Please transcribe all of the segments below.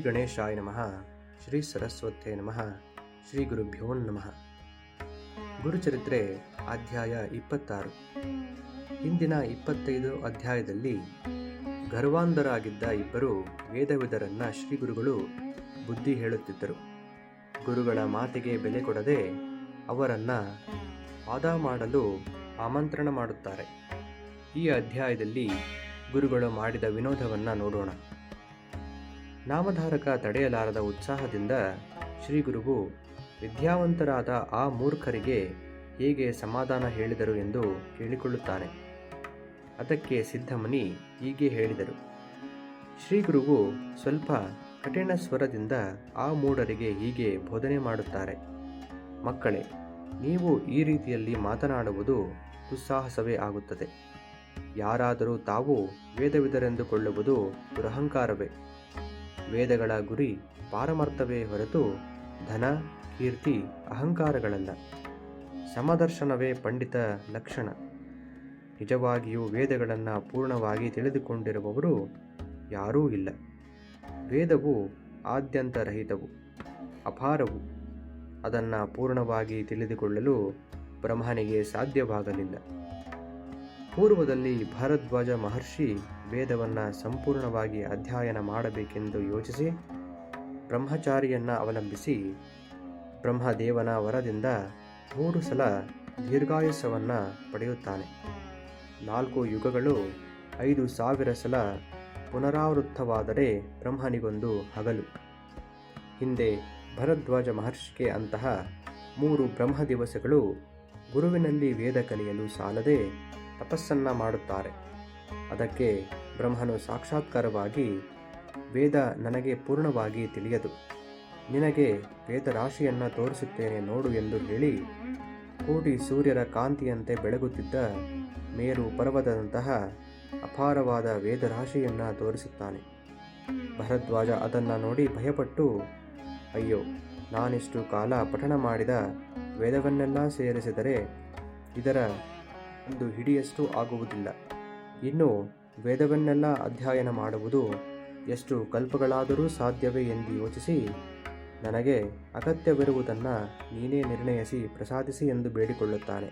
ಶ್ರೀ ಗಣೇಶಾಯ ನಮಃ. ಶ್ರೀ ಸರಸ್ವತೇ ನಮಃ. ಶ್ರೀ ಗುರುಭ್ಯೋ ನಮಃ. ಗುರುಚರಿತ್ರೆ ಅಧ್ಯಾಯ ಇಪ್ಪತ್ತಾರು. ಹಿಂದಿನ ಇಪ್ಪತ್ತೈದು ಅಧ್ಯಾಯದಲ್ಲಿ ಗರ್ವಾಂಧರಾಗಿದ್ದ ಇಬ್ಬರು ವೇದವಿದರನ್ನ ಶ್ರೀ ಗುರುಗಳು ಬುದ್ಧಿ ಹೇಳುತ್ತಿದ್ದರು. ಗುರುಗಳ ಮಾತಿಗೆ ಬೆಲೆ ಕೊಡದೆ ಅವರನ್ನು ವಾದ ಮಾಡಲು ಆಮಂತ್ರಣ ಮಾಡುತ್ತಾರೆ. ಈ ಅಧ್ಯಾಯದಲ್ಲಿ ಗುರುಗಳು ಮಾಡಿದ ವಿನೋದವನ್ನು ನೋಡೋಣ. ನಾಮಧಾರಕ ತಡೆಯಲಾರದ ಉತ್ಸಾಹದಿಂದ ಶ್ರೀಗುರುವು ವಿದ್ಯಾವಂತರಾದ ಆ ಮೂರ್ಖರಿಗೆ ಹೇಗೆ ಸಮಾಧಾನ ಹೇಳಿದರು ಎಂದು ಕೇಳಿಕೊಳ್ಳುತ್ತಾನೆ. ಅದಕ್ಕೆ ಸಿದ್ಧಮನಿ ಹೀಗೆ ಹೇಳಿದರು. ಶ್ರೀ ಗುರುವು ಸ್ವಲ್ಪ ಕಠಿಣ ಸ್ವರದಿಂದ ಆ ಮೂಢರಿಗೆ ಹೀಗೆ ಬೋಧನೆ ಮಾಡುತ್ತಾರೆ. ಮಕ್ಕಳೇ, ನೀವು ಈ ರೀತಿಯಲ್ಲಿ ಮಾತನಾಡುವುದು ದುಸ್ಸಾಹಸವೇ ಆಗುತ್ತದೆ. ಯಾರಾದರೂ ತಾವು ವೇದವಿದರೆಂದುಕೊಳ್ಳುವುದು ದುರಹಂಕಾರವೇ. ವೇದಗಳ ಗುರಿ ಪಾರಮಾರ್ಥವೇ ಹೊರತು ಧನ, ಕೀರ್ತಿ, ಅಹಂಕಾರಗಳಲ್ಲ. ಸಮದರ್ಶನವೇ ಪಂಡಿತ ಲಕ್ಷಣ. ನಿಜವಾಗಿಯೂ ವೇದಗಳನ್ನು ಪೂರ್ಣವಾಗಿ ತಿಳಿದುಕೊಂಡಿರುವವರು ಯಾರೂ ಇಲ್ಲ. ವೇದವು ಆದ್ಯಂತರಹಿತವು ಅಪಾರವು. ಅದನ್ನು ಪೂರ್ಣವಾಗಿ ತಿಳಿದುಕೊಳ್ಳಲು ಬ್ರಹ್ಮನಿಗೆ ಸಾಧ್ಯವಾಗಲಿಲ್ಲ. ಪೂರ್ವದಲ್ಲಿ ಭಾರದ್ವಾಜ ಮಹರ್ಷಿ ವೇದವನ್ನು ಸಂಪೂರ್ಣವಾಗಿ ಅಧ್ಯಯನ ಮಾಡಬೇಕೆಂದು ಯೋಚಿಸಿ ಬ್ರಹ್ಮಚಾರಿಯನ್ನು ಅವಲಂಬಿಸಿ ಬ್ರಹ್ಮದೇವನ ವರದಿಂದ ಮೂರು ಸಲ ದೀರ್ಘಾಯುಸವನ್ನು ಪಡೆಯುತ್ತಾನೆ. ನಾಲ್ಕು ಯುಗಗಳು ಐದು ಸಾವಿರ ಸಲ ಪುನರಾವೃತ್ತವಾದರೆ ಬ್ರಹ್ಮನಿಗೊಂದು ಹಗಲು. ಹಿಂದೆ ಭರದ್ವಾಜ ಮಹರ್ಷಿಗೆ ಅಂತಹ ಮೂರು ಬ್ರಹ್ಮ ದಿವಸಗಳು ಗುರುವಿನಲ್ಲಿ ವೇದ ಕಲಿಯಲು ಸಾಲದೆ ತಪಸ್ಸನ್ನ ಮಾಡುತ್ತಾರೆ. ಅದಕ್ಕೆ ಬ್ರಹ್ಮನು ಸಾಕ್ಷಾತ್ಕಾರವಾಗಿ ವೇದ ನನಗೆ ಪೂರ್ಣವಾಗಿ ತಿಳಿಯದು. ನಿನಗೆ ವೇದರಾಶಿಯನ್ನು ತೋರಿಸುತ್ತೇನೆ ನೋಡು ಎಂದು ಹೇಳಿ ಕೋಟಿ ಸೂರ್ಯರ ಕಾಂತಿಯಂತೆ ಬೆಳಗುತ್ತಿದ್ದ ಮೇರು ಪರ್ವತದಂತಹ ಅಪಾರವಾದ ವೇದರಾಶಿಯನ್ನು ತೋರಿಸುತ್ತಾನೆ. ಭರದ್ವಾಜ ಅದನ್ನು ನೋಡಿ ಭಯಪಟ್ಟು, ಅಯ್ಯೋ, ನಾನಿಷ್ಟು ಕಾಲ ಪಠಣ ಮಾಡಿದ ವೇದವನ್ನೆಲ್ಲ ಸೇರಿಸಿದರೆ ಇದರ ಒಂದು ಹಿಡಿಯಷ್ಟು ಆಗುವುದಿಲ್ಲ. ಇನ್ನು ವೇದವನ್ನೆಲ್ಲ ಅಧ್ಯಯನ ಮಾಡುವುದು ಎಷ್ಟು ಕಲ್ಪಗಳಾದರೂ ಸಾಧ್ಯವೇ ಎಂದು ಯೋಚಿಸಿ, ನನಗೆ ಅಗತ್ಯವಿರುವುದನ್ನು ನೀನೇ ನಿರ್ಣಯಿಸಿ ಪ್ರಸಾದಿಸಿ ಎಂದು ಬೇಡಿಕೊಳ್ಳುತ್ತಾನೆ.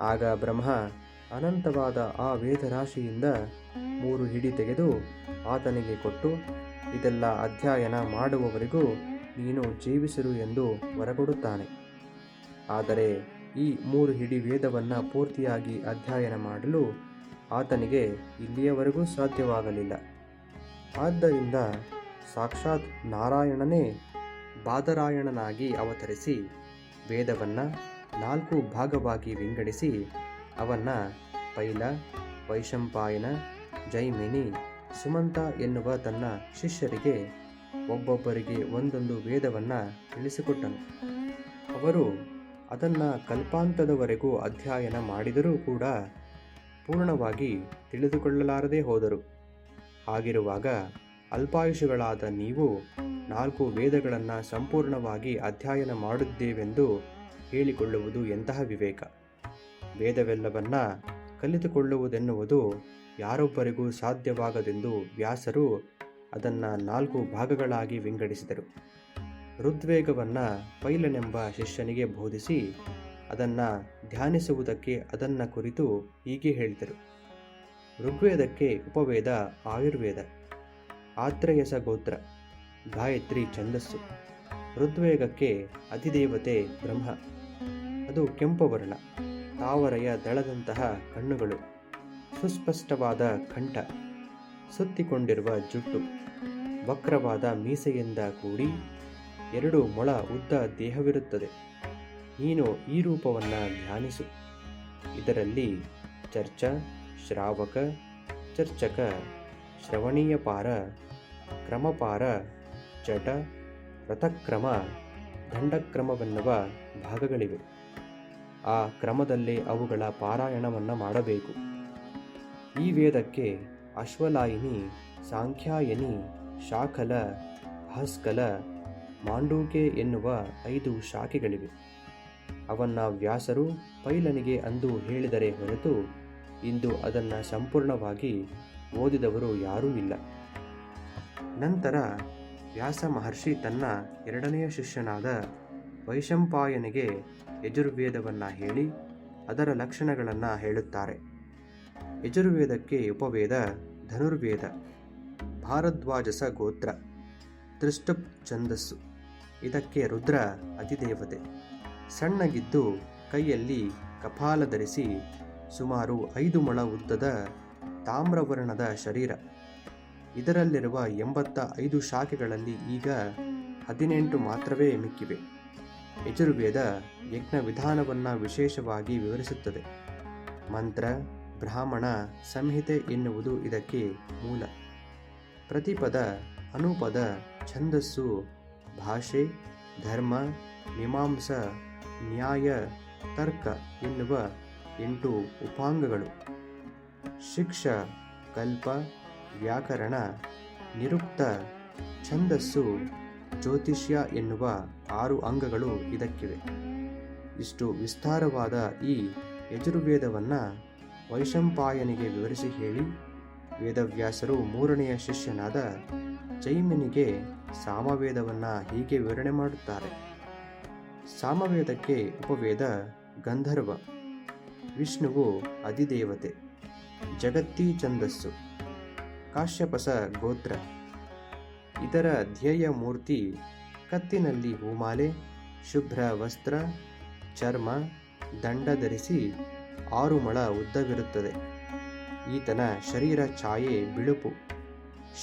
ಆಗ ಬ್ರಹ್ಮ ಅನಂತವಾದ ಆ ವೇದರಾಶಿಯಿಂದ ಮೂರು ಹಿಡಿ ತೆಗೆದು ಆತನಿಗೆ ಕೊಟ್ಟು, ಇದೆಲ್ಲ ಅಧ್ಯಯನ ಮಾಡುವವರೆಗೂ ನೀನು ಜೀವಿಸಿರು ಎಂದು ಹೊರಗೊಡುತ್ತಾನೆ ಆದರೆ ಈ ಮೂರು ಹಿಡಿ ವೇದವನ್ನು ಪೂರ್ತಿಯಾಗಿ ಅಧ್ಯಯನ ಮಾಡಲು ಆತನಿಗೆ ಇಲ್ಲಿಯವರೆಗೂ ಸಾಧ್ಯವಾಗಲಿಲ್ಲ. ಆದ್ದರಿಂದ ಸಾಕ್ಷಾತ್ ನಾರಾಯಣನೇ ಬಾದರಾಯಣನಾಗಿ ಅವತರಿಸಿ ವೇದವನ್ನು ನಾಲ್ಕು ಭಾಗವಾಗಿ ವಿಂಗಡಿಸಿ ಅವನ್ನ ಪೈಲ, ವೈಶಂಪಾಯನ, ಜೈಮಿನಿ, ಸುಮಂತ ಎನ್ನುವ ತನ್ನ ಶಿಷ್ಯರಿಗೆ ಒಬ್ಬೊಬ್ಬರಿಗೆ ಒಂದೊಂದು ವೇದವನ್ನು ತಿಳಿಸಿಕೊಟ್ಟನು. ಅವರು ಅದನ್ನು ಕಲ್ಪಾಂತದವರೆಗೂ ಅಧ್ಯಯನ ಮಾಡಿದರೂ ಕೂಡ ಪೂರ್ಣವಾಗಿ ತಿಳಿದುಕೊಳ್ಳಲಾರದೆ ಹೋದರು. ಹಾಗಿರುವಾಗ ಅಲ್ಪಾಯುಷಗಳಾದ ನೀವು ನಾಲ್ಕು ವೇದಗಳನ್ನು ಸಂಪೂರ್ಣವಾಗಿ ಅಧ್ಯಯನ ಮಾಡುತ್ತೇವೆಂದು ಹೇಳಿಕೊಳ್ಳುವುದು ಎಂತಹ ವಿವೇಕ. ವೇದವೆಲ್ಲವನ್ನ ಕಲಿತುಕೊಳ್ಳುವುದೆನ್ನುವುದು ಯಾರೊಬ್ಬರಿಗೂ ಸಾಧ್ಯವಾಗದೆಂದು ವ್ಯಾಸರು ಅದನ್ನು ನಾಲ್ಕು ಭಾಗಗಳಾಗಿ ವಿಂಗಡಿಸಿದರು. ಋದ್ವೇಗವನ್ನು ಪೈಲನೆಂಬ ಶಿಷ್ಯನಿಗೆ ಬೋಧಿಸಿ ಅದನ್ನು ಧ್ಯಾನಿಸುವುದಕ್ಕೆ ಅದನ್ನು ಕುರಿತು ಹೀಗೆ ಹೇಳಿದರು. ಋಗ್ವೇದಕ್ಕೆ ಉಪವೇದ, ಆಯುರ್ವೇದ ಆತ್ರೇಯಸ ಗೋತ್ರ ಗಾಯತ್ರಿ ಛಂದಸ್ಸು, ಋದ್ವೇಗಕ್ಕೆ ಅಧಿದೇವತೆ ಬ್ರಹ್ಮ, ಅದು ಕೆಂಪು ವರ್ಣ, ತಾವರೆಯ ದಳದಂತಹ ಕಣ್ಣುಗಳು, ಸುಸ್ಪಷ್ಟವಾದ ಕಂಠ, ಸುತ್ತಿಕೊಂಡಿರುವ ಜುಟ್ಟು, ವಕ್ರವಾದ ಮೀಸೆಯಿಂದ ಕೂಡಿ ಎರಡು ಮೊಳ ಉದ್ದ ದೇಹವಿರುತ್ತದೆ. ನೀನು ಈ ರೂಪವನ್ನು ಧ್ಯಾನಿಸು. ಇದರಲ್ಲಿ ಚರ್ಚ, ಶ್ರಾವಕ, ಚರ್ಚಕ, ಶ್ರವಣೀಯ ಪಾರ, ಕ್ರಮಪಾರ ಜಟ ರಥಕ್ರಮ, ದಂಡಕ್ರಮವೆನ್ನುವ ಭಾಗಗಳಿವೆ. ಆ ಕ್ರಮದಲ್ಲಿ ಅವುಗಳ ಪಾರಾಯಣವನ್ನು ಮಾಡಬೇಕು. ಈ ವೇದಕ್ಕೆ ಅಶ್ವಲಾಯಿನಿ, ಸಾಂಖ್ಯಾಯನಿ, ಶಾಖಲ ಭಾಸ್ಕಲ ಮಾಂಡೂಕೆ ಎನ್ನುವ ಐದು ಶಾಖೆಗಳಿವೆ. ಅವನ್ನ ವ್ಯಾಸರು ಪೈಲನಿಗೆ ಅಂದು ಹೇಳಿದರೆ ಹೊರತು ಇಂದು ಅದನ್ನು ಸಂಪೂರ್ಣವಾಗಿ ಓದಿದವರು ಯಾರೂ ಇಲ್ಲ. ನಂತರ ವ್ಯಾಸ ಮಹರ್ಷಿ ತನ್ನ ಎರಡನೆಯ ಶಿಷ್ಯನಾದ ವೈಶಂಪಾಯನಿಗೆ ಯಜುರ್ವೇದವನ್ನು ಹೇಳಿ ಅದರ ಲಕ್ಷಣಗಳನ್ನು ಹೇಳುತ್ತಾರೆ. ಯಜುರ್ವೇದಕ್ಕೆ ಉಪವೇದ ಧನುರ್ವೇದ, ಭಾರದ್ವಾಜಸ ಗೋತ್ರ ತ್ರಿಷ್ಟುಪ್ ಛಂದಸ್ಸು, ಇದಕ್ಕೆ ರುದ್ರ ಅಧಿದೇವತೆ ಸಣ್ಣಗಿದ್ದು ಕೈಯಲ್ಲಿ ಕಪಾಲ ಧರಿಸಿ ಸುಮಾರು ಐದು ಮೊಳ ಉದ್ದದ ತಾಮ್ರವರ್ಣದ ಶರೀರ. ಇದರಲ್ಲಿರುವ ಎಂಬತ್ತ ಐದು ಶಾಖೆಗಳಲ್ಲಿ ಈಗ ಹದಿನೆಂಟು ಮಾತ್ರವೇ ಮಿಕ್ಕಿವೆ. ಯಜುರ್ವೇದ ಯಜ್ಞ ವಿಧಾನವನ್ನು ವಿಶೇಷವಾಗಿ ವಿವರಿಸುತ್ತದೆ. ಮಂತ್ರ, ಬ್ರಾಹ್ಮಣ, ಸಂಹಿತೆ ಎನ್ನುವುದು ಇದಕ್ಕೆ ಮೂಲ. ಪ್ರತಿಪದ, ಅನುಪದ, ಛಂದಸ್ಸು, ಭಾಷೆ, ಧರ್ಮ, ಮೀಮಾಂಸ ನ್ಯಾಯ, ತರ್ಕ ಎನ್ನುವ ಎಂಟು ಉಪಾಂಗಗಳು. ಶಿಕ್ಷ, ಕಲ್ಪ, ವ್ಯಾಕರಣ, ನಿರುಕ್ತ, ಛಂದಸ್ಸು, ಜ್ಯೋತಿಷ್ಯ ಎನ್ನುವ ಆರು ಅಂಗಗಳು ಇದಕ್ಕಿವೆ. ಇಷ್ಟು ವಿಸ್ತಾರವಾದ ಈ ಯಜುರ್ವೇದವನ್ನು ವೈಶಂಪಾಯನಿಗೆ ವಿವರಿಸಿ ಹೇಳಿ, ವೇದವ್ಯಾಸರು ಮೂರನೆಯ ಶಿಷ್ಯನಾದ ಜೈಮಿನಿಗೆ ಸಾಮವೇದವನ್ನು ಹೀಗೆ ವಿವರಣೆ ಮಾಡುತ್ತಾರೆ. ಸಾಮವೇದಕ್ಕೆ ಉಪವೇದ ಗಂಧರ್ವ. ವಿಷ್ಣುವು ಅಧಿದೇವತೆ. ಜಗತ್ತಿ ಛಂದಸ್ಸು. ಕಾಶ್ಯಪಸ ಗೋತ್ರ. ಇದರ ಧ್ಯೇಯ ಮೂರ್ತಿ ಕತ್ತಿನಲ್ಲಿ ಹೂಮಾಲೆ, ಶುಭ್ರ ವಸ್ತ್ರ, ಚರ್ಮ, ದಂಡ ಧರಿಸಿ ಆರು ಮಳ ಉದ್ದವಿರುತ್ತದೆ. ಈತನ ಶರೀರ ಛಾಯೆ, ಬಿಳುಪು.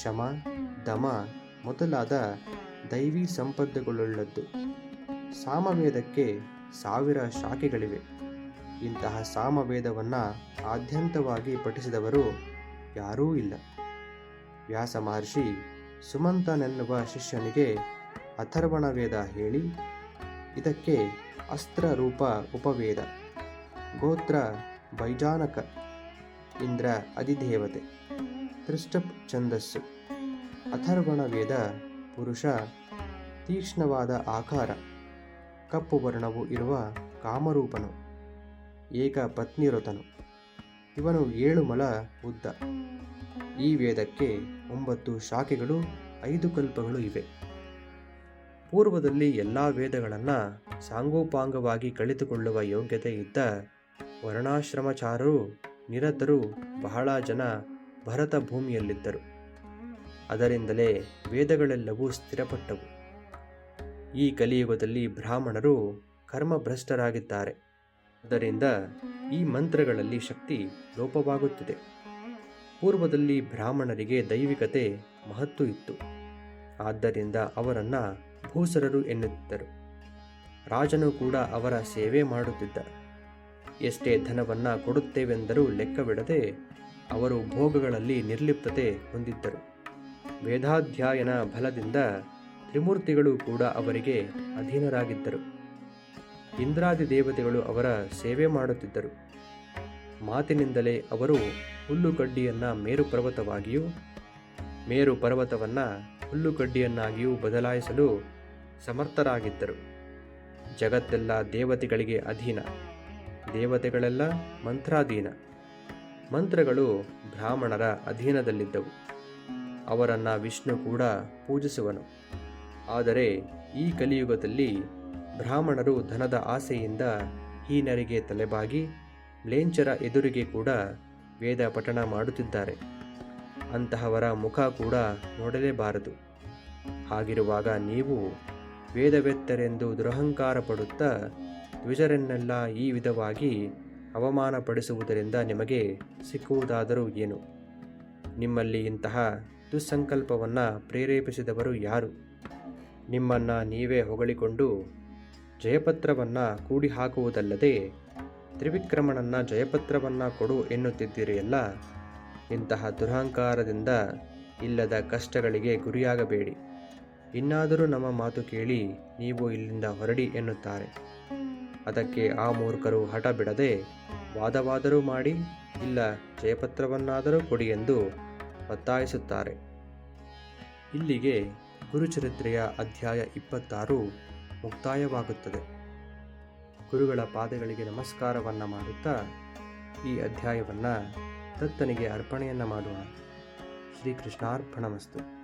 ಶಮ, ದಮ ಮೊದಲಾದ ದೈವಿ ಸಂಪತ್ತುಗಳುಳ್ಳದ್ದು ಸಾಮವೇದಕ್ಕೆ ಸಾವಿರ ಶಾಖೆಗಳಿವೆ. ಇಂತಹ ಸಾಮವೇದವನ್ನು ಆದ್ಯಂತವಾಗಿ ಪಠಿಸಿದವರು ಯಾರೂ ಇಲ್ಲ. ವ್ಯಾಸ ಮಹರ್ಷಿ ಸುಮಂತನೆನ್ನುವ ಶಿಷ್ಯನಿಗೆ ಅಥರ್ವಣ ವೇದ ಹೇಳಿ, ಇದಕ್ಕೆ ಅಸ್ತ್ರ ರೂಪ ಉಪವೇದ, ಗೋತ್ರ ಬೈಜಾನಕ, ಇಂದ್ರ ಅಧಿದೇವತೆ ತ್ರಿಷ್ಟಪ್ ಛಂದಸ್ಸು ಅಥರ್ವಣ ವೇದ ಪುರುಷ, ತೀಕ್ಷ್ಣವಾದ ಆಕಾರ. ಕಪ್ಪು ವರ್ಣವು ಇರುವ ಕಾಮರೂಪನು, ಏಕ ಪತ್ನಿರತನು. ಇವನು ಏಳು ಮಲ ಉದ್ದ. ಈ ವೇದಕ್ಕೆ ಒಂಬತ್ತು ಶಾಖೆಗಳು, ಐದು ಕಲ್ಪಗಳು ಇವೆ. ಪೂರ್ವದಲ್ಲಿ ಎಲ್ಲ ವೇದಗಳನ್ನು ಸಾಂಗೋಪಾಂಗವಾಗಿ ಕಳೆದುಕೊಳ್ಳುವ ಯೋಗ್ಯತೆ ಇದ್ದ ವರ್ಣಾಶ್ರಮಚಾರರು, ನಿರತರು ಬಹಳ ಜನ ಭರತ ಭೂಮಿಯಲ್ಲಿದ್ದರು ಅದರಿಂದಲೇ ವೇದಗಳೆಲ್ಲವೂ ಸ್ಥಿರಪಟ್ಟವು. ಈ ಕಲಿಯುಗದಲ್ಲಿ ಬ್ರಾಹ್ಮಣರು ಕರ್ಮಭ್ರಷ್ಟರಾಗಿದ್ದಾರೆ. ಆದ್ದರಿಂದ ಈ ಮಂತ್ರಗಳಲ್ಲಿ ಶಕ್ತಿ ಲೋಪವಾಗುತ್ತಿದೆ. ಪೂರ್ವದಲ್ಲಿ ಬ್ರಾಹ್ಮಣರಿಗೆ ದೈವಿಕತೆ ಮಹತ್ವ ಇತ್ತು. ಆದ್ದರಿಂದ ಅವರನ್ನು ಭೂಸರರು ಎನ್ನುತ್ತಿದ್ದರು. ರಾಜನು ಕೂಡ ಅವರ ಸೇವೆ ಮಾಡುತ್ತಿದ್ದ. ಎಷ್ಟೇ ಧನವನ್ನು ಕೊಡುತ್ತೇವೆಂದರೂ ಲೆಕ್ಕವಿಡದೆ ಅವರು ಭೋಗಗಳಲ್ಲಿ ನಿರ್ಲಿಪ್ತತೆ ಹೊಂದಿದ್ದರು. ವೇದಾಧ್ಯಯನ ಫಲದಿಂದ ತ್ರಿಮೂರ್ತಿಗಳು ಕೂಡ ಅವರಿಗೆ ಅಧೀನರಾಗಿದ್ದರು. ಇಂದ್ರಾದಿ ದೇವತೆಗಳು ಅವರ ಸೇವೆ ಮಾಡುತ್ತಿದ್ದರು. ಮಾತಿನಿಂದಲೇ ಅವರು ಹುಲ್ಲುಗಡ್ಡಿಯನ್ನು ಮೇರು ಪರ್ವತವಾಗಿಯೂ ಮೇರು ಪರ್ವತವನ್ನು ಹುಲ್ಲುಗಡ್ಡಿಯನ್ನಾಗಿಯೂ ಬದಲಾಯಿಸಲು ಸಮರ್ಥರಾಗಿದ್ದರು. ಜಗತ್ತೆಲ್ಲ ದೇವತೆಗಳಿಗೆ ಅಧೀನ. ದೇವತೆಗಳೆಲ್ಲ ಮಂತ್ರಾಧೀನ. ಮಂತ್ರಗಳು ಬ್ರಾಹ್ಮಣರ ಅಧೀನದಲ್ಲಿದ್ದವು. ಅವರನ್ನು ವಿಷ್ಣು ಕೂಡ ಪೂಜಿಸುವನು. ಆದರೆ ಈ ಕಲಿಯುಗದಲ್ಲಿ ಬ್ರಾಹ್ಮಣರು ಧನದ ಆಸೆಯಿಂದ ಹೀನರಿಗೆ ತಲೆಬಾಗಿ ಮ್ಲೇಂಚರ ಎದುರಿಗೆ ಕೂಡ ವೇದ ಪಠಣ ಮಾಡುತ್ತಿದ್ದಾರೆ. ಅಂತಹವರ ಮುಖ ಕೂಡ ನೋಡಲೇಬಾರದು. ಹಾಗಿರುವಾಗ ನೀವು ವೇದವೆತ್ತರೆಂದು ದುರಹಂಕಾರ ಪಡುತ್ತಾ ದ್ವಿಜರನ್ನೆಲ್ಲ ಈ ವಿಧವಾಗಿ ಅವಮಾನಪಡಿಸುವುದರಿಂದ ನಿಮಗೆ ಸಿಕ್ಕುವುದಾದರೂ ಏನು? ನಿಮ್ಮಲ್ಲಿ ಇಂತಹ ದುಸ್ಸಂಕಲ್ಪವನ್ನು ಪ್ರೇರೇಪಿಸಿದವರು ಯಾರು? ನಿಮ್ಮನ್ನು ನೀವೇ ಹೊಗಳಿಕೊಂಡು ಜಯಪತ್ರವನ್ನು ಕೂಡಿ ಹಾಕುವುದಲ್ಲದೆ ತ್ರಿವಿಕ್ರಮನನ್ನು ಜಯಪತ್ರವನ್ನು ಕೊಡು ಎನ್ನುತ್ತಿದ್ದೀರಿಯಲ್ಲ ಇಂತಹ ದುರಹಂಕಾರದಿಂದ ಇಲ್ಲದ ಕಷ್ಟಗಳಿಗೆ ಗುರಿಯಾಗಬೇಡಿ. ಇನ್ನಾದರೂ ನಮ್ಮ ಮಾತು ಕೇಳಿ ನೀವು ಇಲ್ಲಿಂದ ಹೊರಡಿ ಎನ್ನುತ್ತಾರೆ. ಅದಕ್ಕೆ ಆ ಮೂರ್ಖರು ಹಠ ಬಿಡದೆ ವಾದವಾದರೂ ಮಾಡಿ, ಇಲ್ಲ ಜಯಪತ್ರವನ್ನಾದರೂ ಕೊಡಿ ಎಂದು ಒತ್ತಾಯಿಸುತ್ತಾರೆ. ಇಲ್ಲಿಗೆ ಗುರುಚರಿತ್ರೆಯ ಅಧ್ಯಾಯ ಇಪ್ಪತ್ತಾರು ಮುಕ್ತಾಯವಾಗುತ್ತದೆ. ಗುರುಗಳ ಪಾದಗಳಿಗೆ ನಮಸ್ಕಾರವನ್ನು ಮಾಡುತ್ತಾ ಈ ಅಧ್ಯಾಯವನ್ನು ದತ್ತನಿಗೆ ಅರ್ಪಣೆಯನ್ನು ಮಾಡೋಣ. ಶ್ರೀಕೃಷ್ಣಾರ್ಪಣಮಸ್ತು.